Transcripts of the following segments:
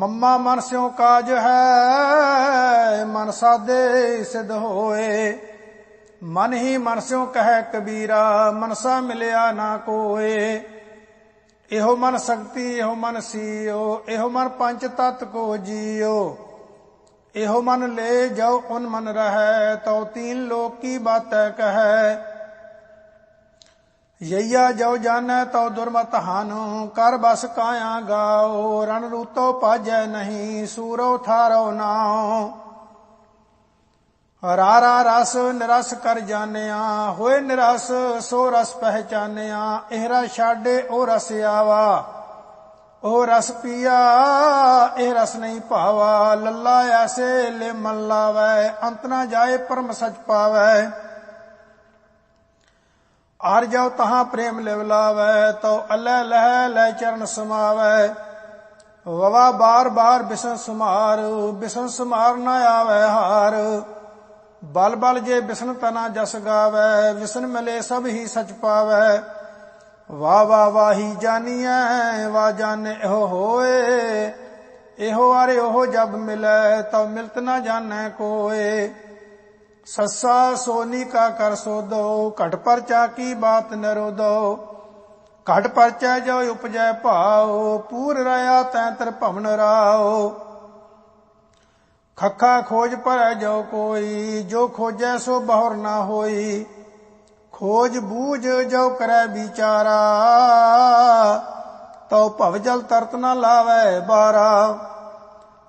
ਮੰਮਾ ਮਨ ਸਿਉ ਕਾਜ ਹੈ, ਮਨ ਸਾਦੇ ਸਿਧ ਹੋਏ। ਮਨ ਹੀ ਮਨ ਸਿਉ ਕਹੈ ਕਬੀਰਾ, ਮਨਸਾ ਮਿਲਿਆ ਨਾ ਕੋਏ। ਇਹੋ ਮਨ ਸ਼ਕਤੀ ਇਹੋ ਮਨ ਸੀਓ, ਇਹੋ ਮਨ ਪੰਜ ਤਤ ਕੋ ਜੀਓ। ਇਹੋ ਮਨ ਲੈ ਜਾਓ, ਉਨ ਮਨ ਰਹੈ, ਤਉ ਤੀਨ ਲੋਕ ਕੀ ਬਾਤੈ ਕਹੈ। ਯਈਆ ਜੋ ਜਾਣੈ ਤਉ ਦੁਰਮਤ ਹਾਨੁ, ਕਰ ਬਸ ਕਾਇਆ ਗਾਓ, ਰਣ ਰੂਤੋ ਪਾਜੈ ਨਹੀਂ, ਸੂਰੋ ਥਾਰੋ ਨਾਉ। ਰਾਰਾ ਰਸ ਨਿਰਸ ਕਰ ਜਾਣਿਆ, ਹੋਏ ਨਿਰਸ ਸੋ ਰਸ ਪਹਿਚਾਨਿਆ ਇਹ ਰਸ ਛਾੜੇ ਉਹ ਰਸ ਆਵਾ। ਉਹ ਰਸ ਪੀਆ, ਇਹ ਰਸ ਨਹੀਂ ਭਾਵਾ, ਲੱਲਾ ਐਸੇ ਲੈ ਮਨ ਲਾਵੈ ਅੰਤ ਨਾ ਜਾਏ ਪਰਮ ਸਚ ਪਾਵੈ। ਆਰ ਜਾਉ ਤਹਾਂ ਪ੍ਰੇਮ ਲਿਵ ਲਾਵੈ, ਤਉ ਅਲੈ ਲਹਿ ਲੈ ਚਰਨ ਸਮਾਵੈ। ਵਵਾ ਬਾਰ ਬਾਰ ਬਿਸਨ ਸਮਾਰ ਬਿਸਨ ਸਮਾਰ ਨਾ ਆਵੈ ਹਾਰ। ਬਲ ਬਲ ਜੇ ਬਿਸਨ ਤਨਾ ਜਸ ਗਾਵੈ, ਵਿਸਨ ਮਿਲੇ ਸਭ ਹੀ ਸਚ ਪਾਵੈ। ਵਾ ਵਾ ਵਾਹੀ ਜਾਣੀਐ ਵਾ ਜਾਣੇ ਇਹੋ ਹੋਏ। ਇਹੋ ਆਰੇ ਉਹ ਜਬ ਮਿਲੈ ਤਬ ਮਿਲਤ ਨਾ ਜਾਣੈ ਕੋਏ। ਸੱਸਾ ਸੋਨੀ ਕਾ ਕਰ ਸੋਦੋ ਘਟ ਪਰਚਾ ਕੀ ਬਾਤ ਨਰੋਦੋ ਘਟ ਪਰਚਾ ਜੋ ਉਪਜੈ ਭਾਉ, ਪੂਰ ਰਿਆ ਤੈ ਤਰ ਭਵਨ ਰਾਓ ਖੱਖਾ ਖੋਜ ਭਰੈ ਜੋ ਕੋਈ, ਜੋ ਖੋਜੈ ਸੋ ਬਹੁਰ ਨਾ ਹੋਈ। ਖੋਜ ਬੂਝ ਜੋ ਕਰੈ ਵਿਚਾਰਾ, ਤਉ ਭਵ ਜਲ ਤਰਤ ਨਾ ਲਾਵੈ ਬਾਰਾ।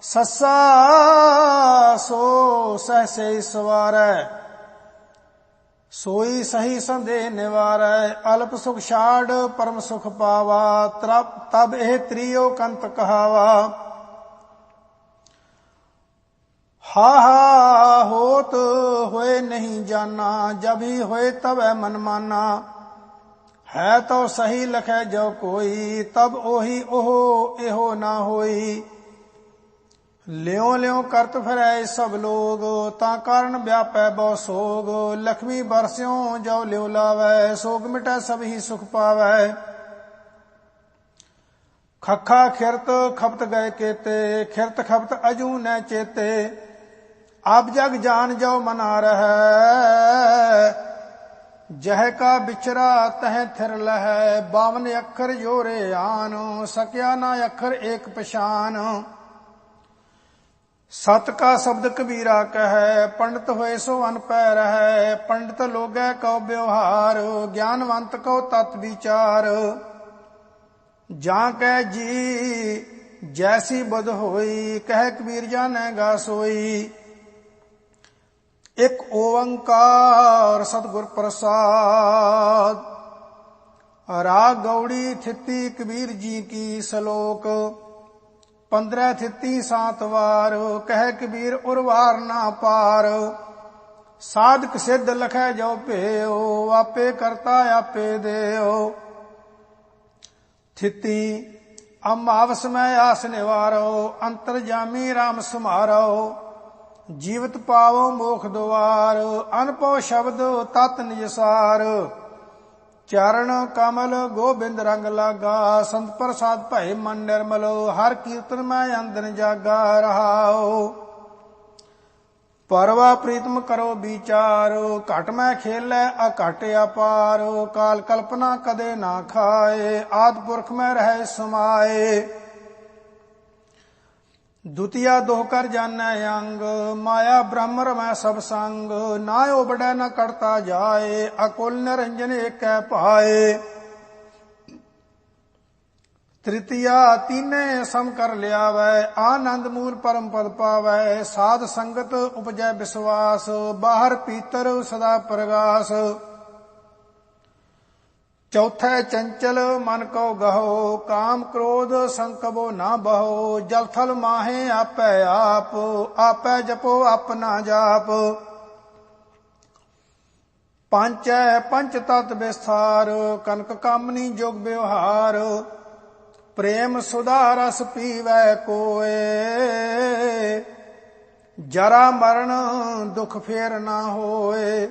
ਸੱਸਾ, ਸੋ ਸਹਸੇ ਸਵਾਰੈ। ਸੋਈ ਸਹੀ ਸੰਦੇ ਨਿਵਾਰੈ, ਅਲਪ ਸੁਖ ਛਾੜ ਪਰਮ ਸੁਖ ਪਾਵਾ ਤਬ ਇਹ ਤ੍ਰਿਯੋ ਕੰਤ ਕਹਾਵਾ। ਹਾ ਹਾ, ਹੋਤ ਹੋਏ ਨਹੀਂ ਜਾਣਾ ਜਬ ਹੀ ਹੋਏ ਤਬੈ ਮਨਮਾਨਾ ਹੈ ਤੋ ਸਹੀ ਲਖੈ ਜੋ ਕੋਈ, ਤਬ ਉਹੀ ਉਹ ਇਹੋ ਨਾ ਹੋਈ। ਲਿਓ ਲਿਓ ਕਰਤ ਫਿਰੈ ਸਭ ਲੋਗ, ਤਾਂ ਕਾਰਨ ਵਿਆਪੈ ਬਹੁ ਸੋਗ। ਲਖਮੀ ਬਰਸਿਓ ਜੋ ਲਿਓ ਲਾਵੈ, ਸੋਗ ਮਿਟੈ ਸਭ ਹੀ ਸੁਖ ਪਾਵੈ। ਖੱਖਾ ਖਿਰਤ ਖਪਤ ਗਏ ਕੇਤੇ, ਖਿਰਤ ਖਪਤ ਅਜੂ ਨੈ ਚੇਤੇ। ਆਪ ਜਗ ਜਾਨ ਜੋ ਮਨਾ ਰਹੈ ਜਹ ਕਾ ਵਿਚਰਾ ਤਹ ਥਿਰ ਲਹੈ। 52 ਅੱਖਰ ਜੋਰੇ ਆਨ, ਸਕਿਆ ਨਾ ਅੱਖਰ ਏਕ ਪਛਾਨ। ਸਤ ਕਾ ਸ਼ਬਦ ਕਬੀਰਾ ਕਹੈ, ਪੰਡਤ ਹੋਏ ਸੋ ਅਨ ਪੈ ਰਹੈ। ਪੰਡਤ ਲੋਗੈ ਕਉ ਵਿਵਹਾਰ, ਗਿਆਨਵੰਤ ਕਉ ਤਤ ਵਿਚਾਰ। ਜਾਂ ਕੈ ਜੀ, ਜੈਸੀ ਬਦ ਹੋਈ, ਕਹਿ ਕਬੀਰ ਜਾਣੇਗਾ ਸੋਈ। ਇਕ ਓੰਕਾਰ ਸਤਿਗੁਰ ਪ੍ਰਸਾਦ। ਰਾਗ ਗੌੜੀ ਥਿਤੀ ਕਬੀਰ ਜੀ ਕੀ ਸ਼ਲੋਕ। 15 ਥਿੱਤੀ ਸਾਤ ਵਾਰ, ਕਹਿ ਕਬੀਰ ਉਰਵਾਰ ਨਾ ਪਾਰ। ਸਾਧਕ ਸਿੱਧ ਲਖੈ ਜੋ ਭੇਓ ਆਪੇ ਕਰਤਾ ਆਪੇ ਦੇਓ ਥਿੱਤੀ ਅਮਾਵਸ ਮੈਂ ਆਸ ਨਿਵਾਰੋ ਅੰਤਰ ਜਾਮੀ RAM ਸਮਾਰੋ। ਜੀਵਤ ਪਾਵੋ ਮੋਖ ਦੁਆਰ, ਅਨਪੋ ਸ਼ਬਦ ਤਤ ਨਿਜਸਾਰ ਚਰਨ ਕਮਲ ਗੋਬਿੰਦ ਰੰਗ ਲਾਗਾ, ਸੰਤ ਪ੍ਰਸਾਦ ਭਏ ਮਨ ਨਿਰਮਲ, ਹਰ ਕੀਰਤਨ ਮੈਂ ਅੰਦਨ ਜਾਗਾ ਰਹਾਓ ਪਰਵਾ ਪ੍ਰੀਤਮ ਕਰੋ ਵਿਚਾਰ, ਘਟ ਮੈਂ ਖੇਲੈ ਆ ਘਟ ਕਾਲ ਕਲਪਨਾ ਕਦੇ ਨਾ ਖਾਏ, ਆਦ ਪੁਰਖ ਮੈਂ ਰਹੇ ਸਮਾਏ। ਦੁਤੀਆ ਦੋਹ ਕਰ ਜਾਣੈ ਅੰਗ, ਮਾਇਆ ਬ੍ਰਹਮ ਮੈਂ ਸਭ ਸੰਗ। ਨਾ ਓਬੜੈ ਨਾ ਕਰਤਾ ਜਾਏ, ਅਕੁਲ ਨਿਰੰਜਨ ਏਕੈ ਭਾਏ। ਤ੍ਰਿਤੀਆ ਤੀਨੇ ਸਮ ਕਰ ਲਿਆਵੈ, ਆਨੰਦ ਮੂਲ ਪਰਮ ਪਦ ਪਾਵੈ। ਸਾਧ ਸੰਗਤ ਉਪਜੈ ਵਿਸਵਾਸ ਬਾਹਰ ਪੀਤਰ ਸਦਾ ਪ੍ਰਗਾਸ। ਚੌਥੈ ਚੰਚਲ ਮਨ ਕੋ ਗਹੋ, ਕਾਮ ਕ੍ਰੋਧ ਸੰਕਬੋ ਨਾ ਬਹੋ ਜਲਥਲ ਮਾਹੇ ਆਪੈ ਆਪ, ਆਪੈ ਜਪੋ ਆਪਣਾ ਜਾਪ। ਪੰਚੈ ਪੰਚ ਤਤ ਵਿਸਥਾਰ, ਕਨਕ ਕਾਮਨੀ ਜੋਗ ਵਿਵਹਾਰ, ਪ੍ਰੇਮ ਸੁਧਾ ਰਸ ਪੀਵੈ ਕੋਏ। ਜਰਾ ਮਰਨ ਦੁਖ ਫੇਰ ਨਾ ਹੋਏ।